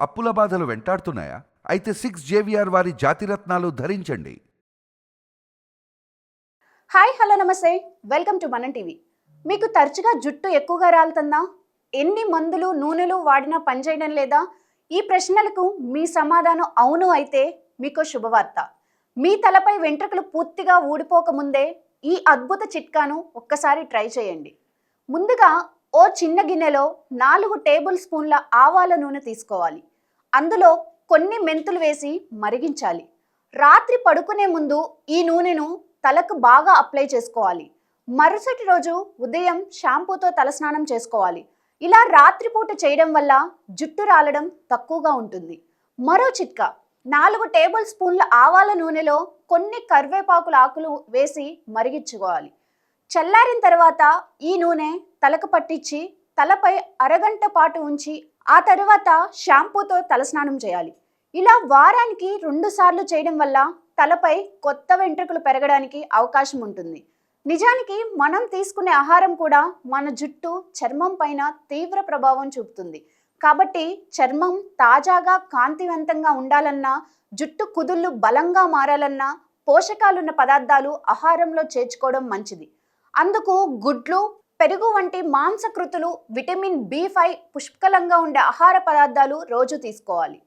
అప్పుల బాధలు వెంటాడుతున్నాయా? అయితే సిక్స్ జేవిఆర్ వారి జాతిరత్నాలు ధరించండి. హాయ్ హలో నమస్తే. Welcome to Manam TV. మీకు తరచుగా జుట్టు ఎక్కువగా రాలుతుందా? ఎన్ని మందులు నూనెలు వాడినా పనిచేయడం లేదా? ఈ ప్రశ్నలకు మీ సమాధానం అవును అయితే మీకు శుభవార్త. మీ తలపై వెంట్రుకలు పూర్తిగా ఊడిపోకముందే ఈ అద్భుత చిట్కాను ఒక్కసారి ట్రై చేయండి. ముందుగా ఓ చిన్న గిన్నెలో నాలుగు టేబుల్ స్పూన్ల ఆవాల నూనె తీసుకోవాలి. అందులో కొన్ని మెంతులు వేసి మరిగించాలి. రాత్రి పడుకునే ముందు ఈ నూనెను తలకు బాగా అప్లై చేసుకోవాలి. మరుసటి రోజు ఉదయం షాంపూతో తలస్నానం చేసుకోవాలి. ఇలా రాత్రిపూట చేయడం వల్ల జుట్టు రాలడం తక్కువగా ఉంటుంది. మరో చిట్కా నాలుగు టేబుల్ స్పూన్ల ఆవాల నూనెలో కొన్ని కరివేపాకుల ఆకులు వేసి మరిగించుకోవాలి. చల్లారిన తర్వాత ఈ నూనె తలకు పట్టించి తలపై అరగంట పాటు ఉంచి ఆ తర్వాత షాంపూతో తలస్నానం చేయాలి. ఇలా వారానికి రెండు సార్లు చేయడం వల్ల తలపై కొత్త వెంట్రుకలు పెరగడానికి అవకాశం ఉంటుంది. నిజానికి మనం తీసుకునే ఆహారం కూడా మన జుట్టు చర్మం పైన తీవ్ర ప్రభావం చూపుతుంది. కాబట్టి చర్మం తాజాగా కాంతివంతంగా ఉండాలన్నా జుట్టు కుదుళ్ళు బలంగా మారాలన్నా పోషకాలున్న పదార్థాలు ఆహారంలో చేర్చుకోవడం మంచిది. అందుకు గుడ్లు పెరుగు వంటి మాంసకృతులు విటమిన్ బి ఫైవ్ పుష్కలంగా ఉండే ఆహార పదార్థాలు రోజు తీసుకోవాలి.